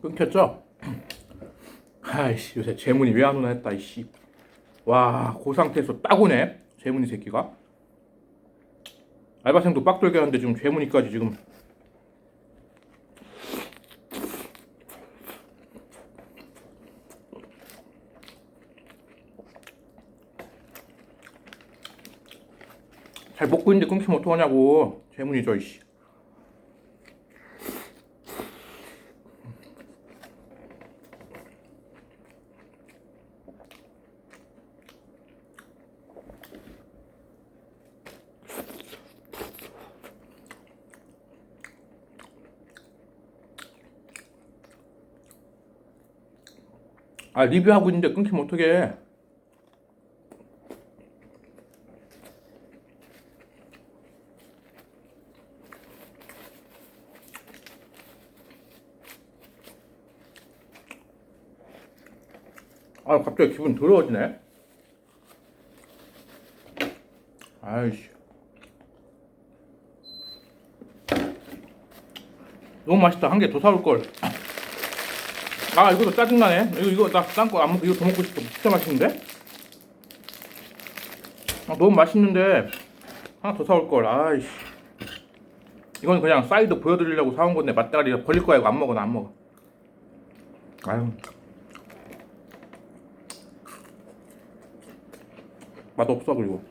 끊겼죠? 아이씨 요새 재문이 왜 안 오나 했다 이씨. 와그 상태에서 딱 오네 재문이 새끼가. 알바생도 빡돌게 하는데 지금 재문이까지 지금. 잘 먹고 있는데 끊기면 어떡하냐고 재문이죠 이씨 아 리뷰하고 있는데 끊기면 어떡해? 아 갑자기 기분 더러워지네. 아이씨. 너무 맛있다. 한 개 더 사올걸 아 이것도 짜증나네. 이거 이거 나 딴거 안 먹고 이거 더 먹고 싶어. 진짜 맛있는데? 아, 너무 맛있는데 하나 더 사올 걸. 아이씨. 이건 그냥 사이드 보여드리려고 사온 건데 맛다리 버릴 거야. 이거 안 먹어 나 안 먹어. 아유. 맛 없어 그리고.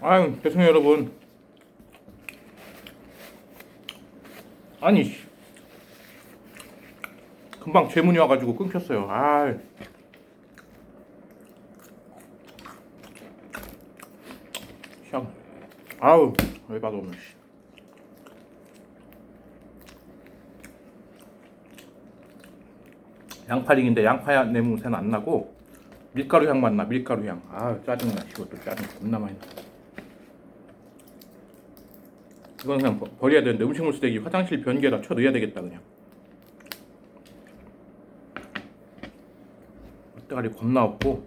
아유 죄송해요 여러분 아니 씨. 금방 죄문이 와가지고 끊겼어요. 아샹 아우 왜 봐도 없네 씨. 양파링인데 양파 냄새는 안 나고 밀가루 향만 나 밀가루 향 아 짜증나 이것도 짜증 겁나 많이 나 이건 그냥 버- 버려야 되는데 음식물 쓰레기 화장실 변기에다 쳐 넣어야 되겠다 그냥. 때가리 겁나 없고.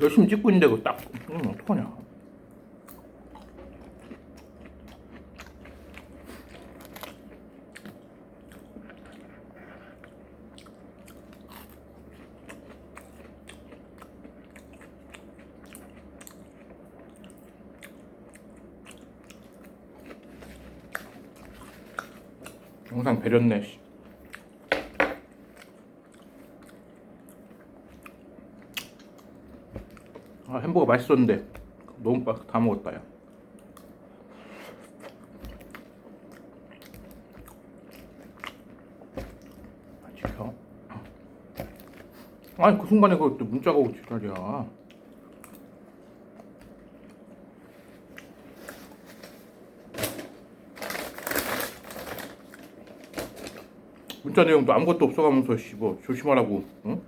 열심히 찍고 있는데 그거 딱 음, 어떡하냐 영상 배렸네 씨. 아 햄버거 맛있었는데 너무 빡다 먹었다 야. 아, 아니 그 순간에 그또 문자가 오고 지랄이야 문자 내용도 아무것도 없어가면서 씨뭐 조심하라고 응?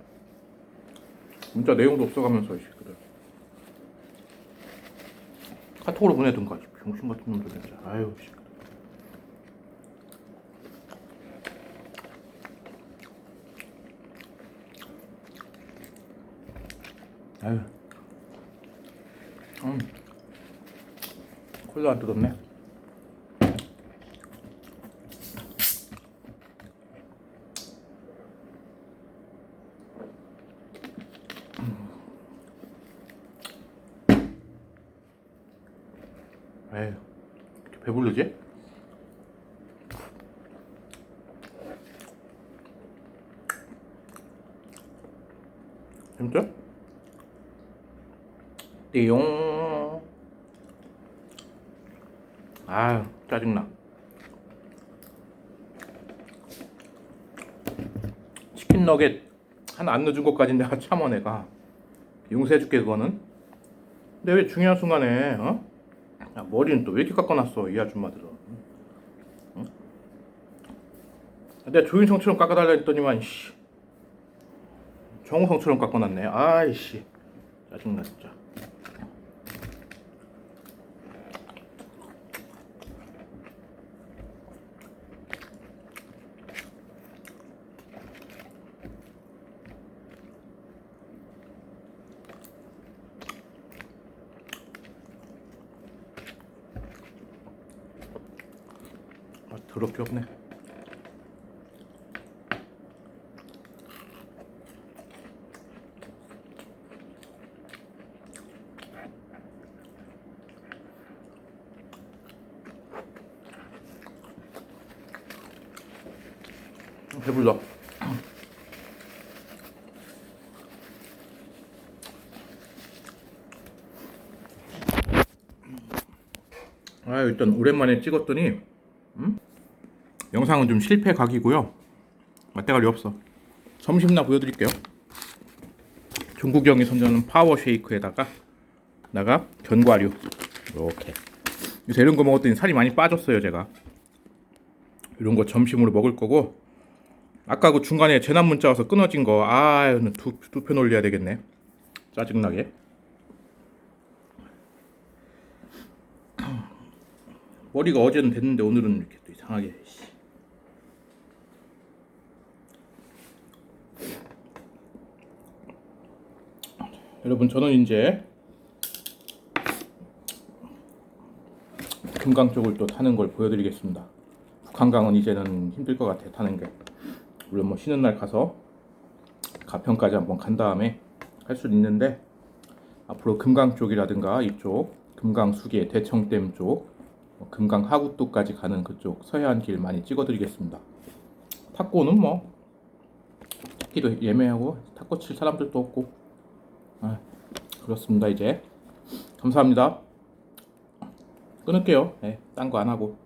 문자 내용도 없어가면서 씨 그래. 카톡으로 보내든가 씨, 병신 같은 놈들 진짜 아유 씨. 아유. 음. 콜라 안 뜯었네 이렇게 배부르지? 진짜? 띠용. 아유, 짜증나. 치킨 너겟 하나 안 넣어준 것까지 내가 참아 내가 용서해줄게 그거는. 근데 왜 중요한 순간에 어? 야, 머리는 또 왜 이렇게 깎아놨어 이 아줌마들은? 응? 내가 조인성처럼 깎아달라 했더니만 씨. 정우성처럼 깎아놨네. 아이씨. 짜증나 진짜 아, 더럽게 없네. 배불러. 아 일단 오랜만에 찍었더니 음? 영상은 좀 실패 각이고요. 맛대가리 없어. 점심나 보여드릴게요. 종국 형이 선전하는 파워 쉐이크에다가 나가 견과류 이렇게. 요새 이런 거 먹었더니 살이 많이 빠졌어요 제가. 이런 거 점심으로 먹을 거고 아까 그 중간에 재난 문자 와서 끊어진 거 아, 두 두편 올려야 되겠네. 짜증나게. 머리가 어제는 됐는데 오늘은 이렇게 또 이상하게. 여러분 저는 이제 금강 쪽을 또 타는 걸 보여드리겠습니다. 북한강은 이제는 힘들 것 같아 타는 게. 물론 뭐 쉬는 날 가서 가평까지 한번 간 다음에 할 수는 있는데 앞으로 금강 쪽이라든가 이쪽 금강 수계 대청댐 쪽 어, 금강 하구도까지 가는 그쪽 서해안 길 많이 찍어드리겠습니다. 탁구는 뭐 찾기도 예매하고 탁구 칠 사람들도 없고 아, 그렇습니다 이제 감사합니다. 끊을게요. 네, 딴거 안 하고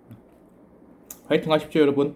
화이팅 하십시오 여러분.